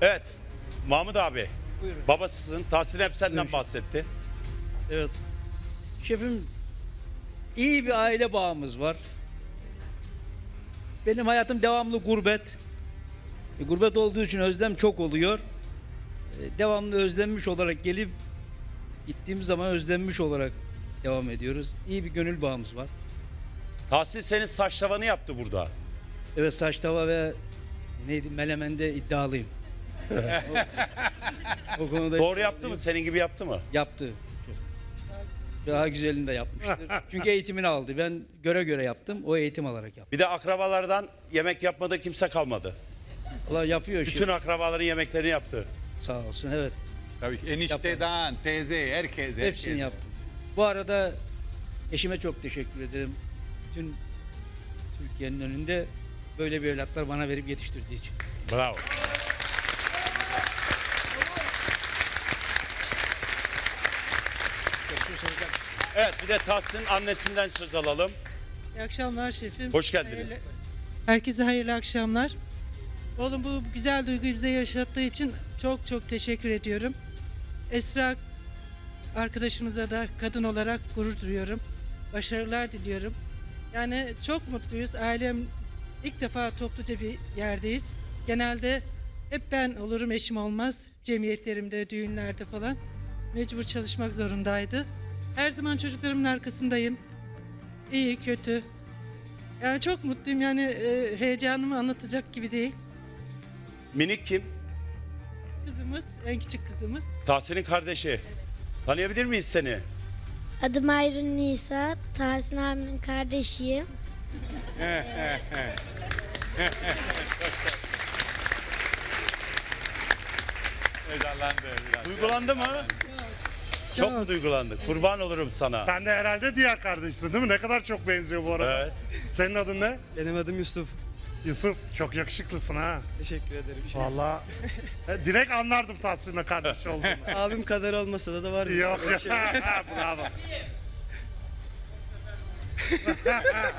Evet. Mahmut abi. Buyurun. Babasısın. Tahsin hep senden Buyurun. bahsetti. Evet. Şefim iyi bir aile bağımız var. Benim hayatım devamlı gurbet. E, gurbet olduğu için özlem çok oluyor. E, devamlı özlenmiş olarak gelip gittiğimiz zaman özlenmiş olarak devam ediyoruz. İyi bir gönül bağımız var. Tahsin senin saç tavanı yaptı burada. Evet saç tava ve neydi melemende iddialıyım. O, o konuda Doğru yaptı mı? Senin gibi yaptı mı? Yaptı. Daha güzelini de yapmıştır. Çünkü eğitimini aldı. Ben göre göre yaptım. O eğitim alarak yaptı. Bir de akrabalardan yemek yapmada kimse kalmadı. Allah yapıyor Bütün şimdi. akrabaların yemeklerini yaptı. Sağ olsun evet. Tabii ki enişteden, teyze, herkes. Hepsini herkes. yaptım. Bu arada eşime çok teşekkür ederim. Bütün Türkiye'nin önünde böyle bir evlatlar bana verip yetiştirdiği için. Bravo. Evet bir de Tahsin annesinden söz alalım. İyi akşamlar şefim. Hoş geldiniz. Hayırlı- herkese hayırlı akşamlar. Oğlum bu güzel duyguyu bize yaşattığı için çok çok teşekkür ediyorum. Esra arkadaşımıza da kadın olarak gurur duyuyorum. Başarılar diliyorum. Yani çok mutluyuz. Ailem ilk defa topluca bir yerdeyiz. Genelde hep ben olurum eşim olmaz. Cemiyetlerimde, düğünlerde falan. Mecbur çalışmak zorundaydı. Her zaman çocuklarımın arkasındayım. İyi, kötü. Yani çok mutluyum yani e, heyecanımı anlatacak gibi değil. Minik kim? Kızımız, en küçük kızımız. Tahsin'in kardeşi. Tanıyabilir miyiz seni? Adım Ayrın Nisa, Tahsin abimin kardeşiyim. Heyecanlandı biraz. Duygulandı mı? Çok mu duygulandı? Kurban olurum sana. Sen de herhalde diğer kardeşsin değil mi? Ne kadar çok benziyor bu arada. Evet. Senin adın ne? Benim adım Yusuf. Yusuf. Çok yakışıklısın ha. Teşekkür ederim. Vallahi e, direkt anlardım Tahsin'le kardeş olduğunu. Abim kadar olmasa da da var. Yok ya. şey. Bravo.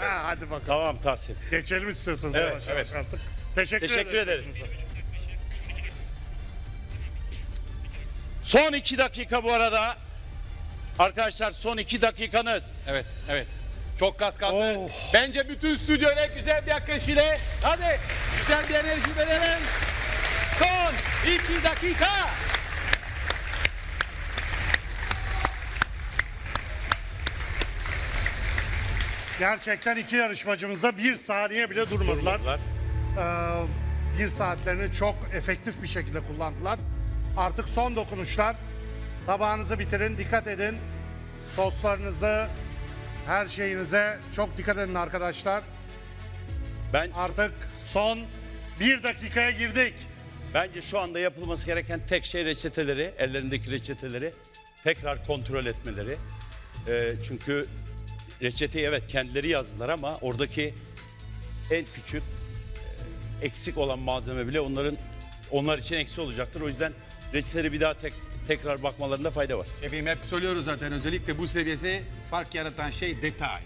Hadi bakalım. Tamam Tahsin. Geçelim istiyorsanız Evet, yavaş evet. artık. Teşekkür, Teşekkür ederiz. ederiz. Son iki dakika bu arada. Arkadaşlar son iki dakikanız. Evet, evet. Çok kas kaldı. Oh. Bence bütün stüdyoya güzel bir akış ile. Hadi güzel bir enerji verelim. Son iki dakika. Gerçekten iki yarışmacımız da bir saniye bile durmadılar. Durmadılar. Ee, bir saatlerini çok efektif bir şekilde kullandılar. Artık son dokunuşlar. Tabağınızı bitirin, dikkat edin. Soslarınızı, her şeyinize çok dikkat edin arkadaşlar. Ben Artık son bir dakikaya girdik. bence şu anda yapılması gereken tek şey reçeteleri, ellerindeki reçeteleri tekrar kontrol etmeleri. Ee, çünkü reçeteyi evet kendileri yazdılar ama oradaki en küçük e, eksik olan malzeme bile onların onlar için eksi olacaktır. O yüzden reçeteleri bir daha tek tekrar bakmalarında fayda var. Şefim hep söylüyoruz zaten özellikle bu seviyesi fark yaratan şey detay.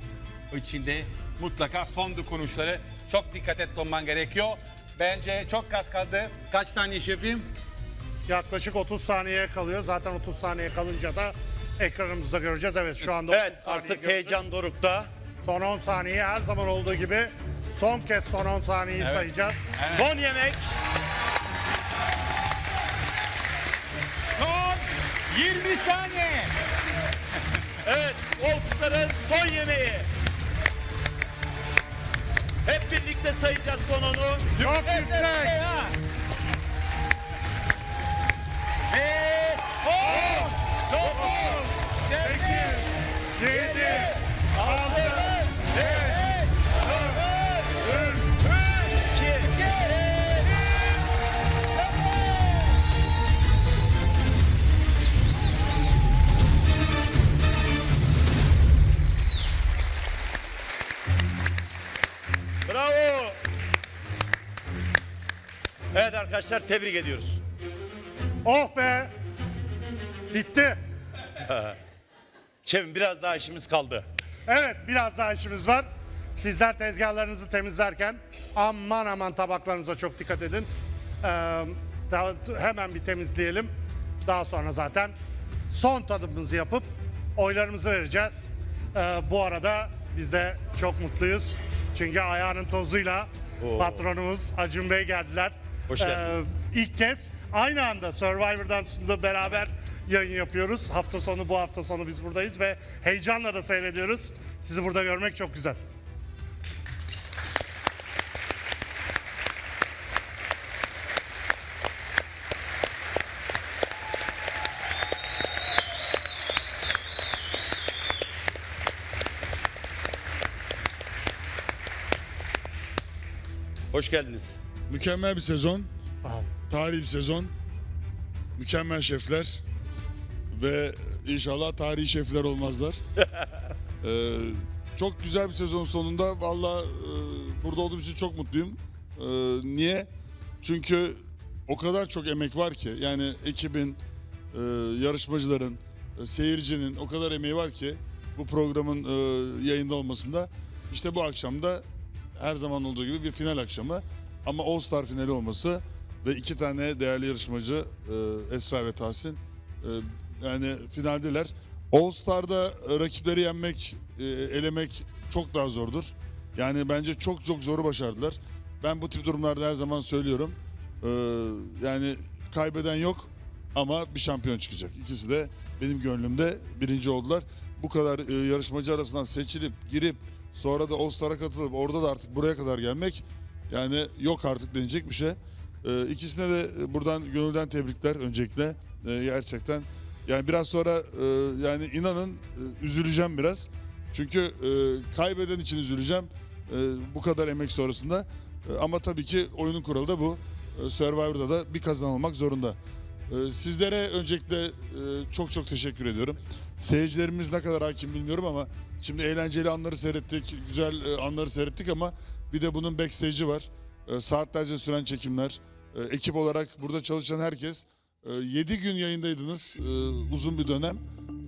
O içinde mutlaka son dokunuşları çok dikkat et olman gerekiyor. Bence çok kas kaldı. Kaç saniye şefim? Yaklaşık 30 saniyeye kalıyor. Zaten 30 saniye kalınca da ekranımızda göreceğiz. Evet şu anda 30 Evet saniye artık gördük. heyecan dorukta. Son 10 saniye her zaman olduğu gibi son kez son 10 saniyeyi sayacağız. Son yemek. 20 saniye. Evet, Wolfstar'ın son yemeği. Hep birlikte sayacağız son onu. Çok yüksek. Evet arkadaşlar tebrik ediyoruz. Oh be. Bitti. Şefim biraz daha işimiz kaldı. Evet biraz daha işimiz var. Sizler tezgahlarınızı temizlerken aman aman tabaklarınıza çok dikkat edin. Ee, Ta- hemen bir temizleyelim. Daha sonra zaten son tadımımızı yapıp oylarımızı vereceğiz. Ee, bu arada biz de çok mutluyuz. Çünkü ayağının tozuyla Oo. patronumuz Acun Bey geldiler. Hoş geldiniz. Ee, ilk kez aynı anda Survivor'dan sonra beraber yayın yapıyoruz. Hafta sonu bu hafta sonu biz buradayız ve heyecanla da seyrediyoruz. Sizi burada görmek çok güzel. Hoş geldiniz. Mükemmel bir sezon, Sağ olun. tarihi bir sezon. Mükemmel şefler ve inşallah tarihi şefler olmazlar. Ee, çok güzel bir sezon sonunda. Valla e, burada olduğum için çok mutluyum. Ee, niye? Çünkü o kadar çok emek var ki. Yani ekibin, e, yarışmacıların, e, seyircinin o kadar emeği var ki bu programın e, yayında olmasında. İşte bu akşam da her zaman olduğu gibi bir final akşamı ama All Star finali olması ve iki tane değerli yarışmacı e, Esra ve Tahsin e, yani finaldeler. All Star'da e, rakipleri yenmek, e, elemek çok daha zordur. Yani bence çok çok zoru başardılar. Ben bu tip durumlarda her zaman söylüyorum. E, yani kaybeden yok ama bir şampiyon çıkacak. İkisi de benim gönlümde birinci oldular. Bu kadar e, yarışmacı arasından seçilip girip sonra da All Star'a katılıp orada da artık buraya kadar gelmek yani yok artık denecek bir şey. E, ikisine de e, buradan gönülden tebrikler öncelikle. E, gerçekten yani biraz sonra e, yani inanın e, üzüleceğim biraz. Çünkü kaybeden için üzüleceğim. Bu kadar emek sonrasında. Ama tabii ki oyunun kuralı da bu. Survivor'da da bir kazanılmak zorunda. Ee, Sizlere öncelikle çok çok teşekkür ediyorum. Seyircilerimiz ne kadar hakim bilmiyorum ama şimdi eğlenceli anları seyrettik, güzel anları seyrettik ama bir de bunun backstage'i var. E, Saatlerce süren çekimler. E, Ekip olarak burada çalışan herkes 7 gün yayındaydınız e, uzun bir dönem.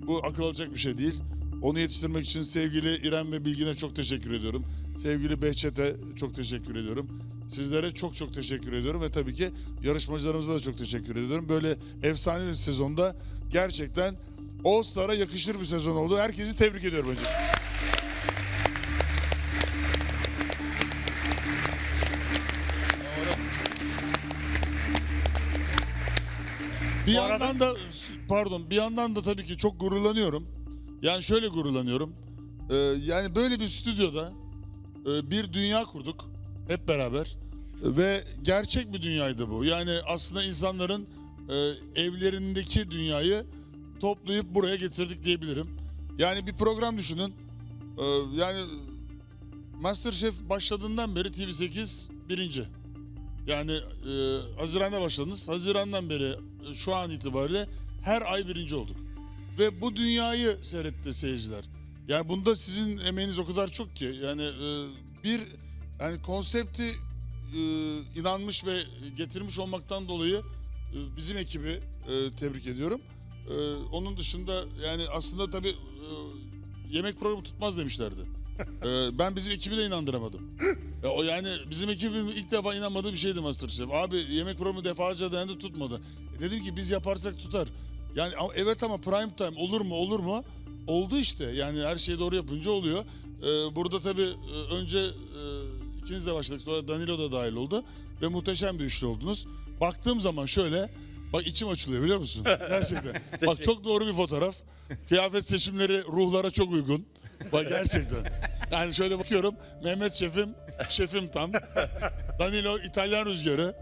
Bu akıl alacak bir şey değil. Onu yetiştirmek için sevgili İrem ve Bilgin'e çok teşekkür ediyorum. Sevgili Behçet'e çok teşekkür ediyorum. Sizlere çok çok teşekkür ediyorum ve tabii ki yarışmacılarımıza da çok teşekkür ediyorum. Böyle efsane bir sezonda gerçekten All Star'a yakışır bir sezon oldu. Herkesi tebrik ediyorum önce. Bir Bu arada- yandan da pardon bir yandan da tabii ki çok gururlanıyorum. Yani şöyle gururlanıyorum. Ee, yani böyle bir stüdyoda e, bir dünya kurduk hep beraber ve gerçek bir dünyaydı bu. Yani aslında insanların e, evlerindeki dünyayı toplayıp buraya getirdik diyebilirim. Yani bir program düşünün. Ee, yani MasterChef başladığından beri TV8 birinci. Yani e, Haziran'da başladınız. Haziran'dan beri şu an itibariyle her ay birinci olduk. Ve bu dünyayı seyretti seyirciler. Yani bunda sizin emeğiniz o kadar çok ki. Yani e, bir yani konsepti e, inanmış ve getirmiş olmaktan dolayı e, bizim ekibi e, tebrik ediyorum. E, onun dışında yani aslında tabii e, yemek programı tutmaz demişlerdi. E, ben bizim ekibi de inandıramadım. Ya o yani bizim ekibim ilk defa inanmadığı bir şeydi Masterchef. Abi yemek programı defalarca denendi tutmadı. E dedim ki biz yaparsak tutar. Yani evet ama prime time olur mu olur mu? Oldu işte. Yani her şeyi doğru yapınca oluyor. Ee, burada tabii e, önce e, ikiniz de başladık sonra Danilo da dahil oldu. Ve muhteşem bir üçlü oldunuz. Baktığım zaman şöyle bak içim açılıyor biliyor musun? Gerçekten. bak çok doğru bir fotoğraf. Kıyafet seçimleri ruhlara çok uygun. Bak gerçekten. Yani şöyle bakıyorum. Mehmet şefim, şefim tam. Danilo İtalyan rüzgarı.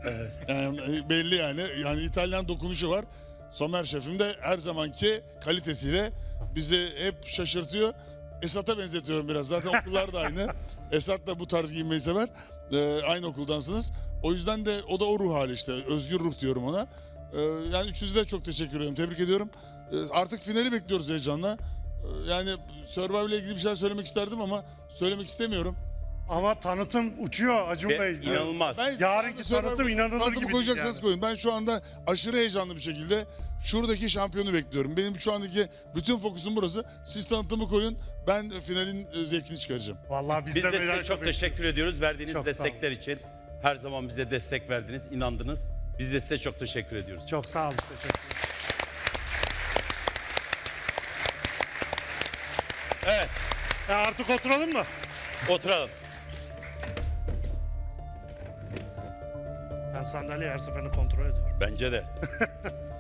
Yani e, belli yani. Yani İtalyan dokunuşu var. Somer şefim de her zamanki kalitesiyle bizi hep şaşırtıyor. Esat'a benzetiyorum biraz. Zaten okullar da aynı. Esat da bu tarz giyinmeyi sever. Ee, aynı okuldansınız. O yüzden de o da o ruh hali işte. Özgür ruh diyorum ona. Ee, yani üçünüze de çok teşekkür ediyorum. Tebrik ediyorum. Ee, artık finali bekliyoruz heyecanla. Yani Survivor ile ilgili bir şeyler söylemek isterdim ama söylemek istemiyorum. Ama tanıtım uçuyor Acun Ve Bey. inanılmaz. Ben Yarınki Survivor- tanıtım inanılır tanıtımı gibi koyacaksanız yani. koyun. Ben şu anda aşırı heyecanlı bir şekilde şuradaki şampiyonu bekliyorum. Benim şu andaki bütün fokusum burası. Siz tanıtımı koyun. Ben finalin e, zevkini çıkaracağım. Vallahi biz, Biz de, de size merak çok ediyoruz. teşekkür ediyoruz verdiğiniz Çok sağ destekler için. Her zaman bize destek verdiniz, inandınız. Biz de size çok teşekkür ediyoruz. Çok sağ olun. Teşekkürler. Evet, E artık oturalım mı? oturalım. Ben sandalye her seferinde kontrol ediyorum. Bence de.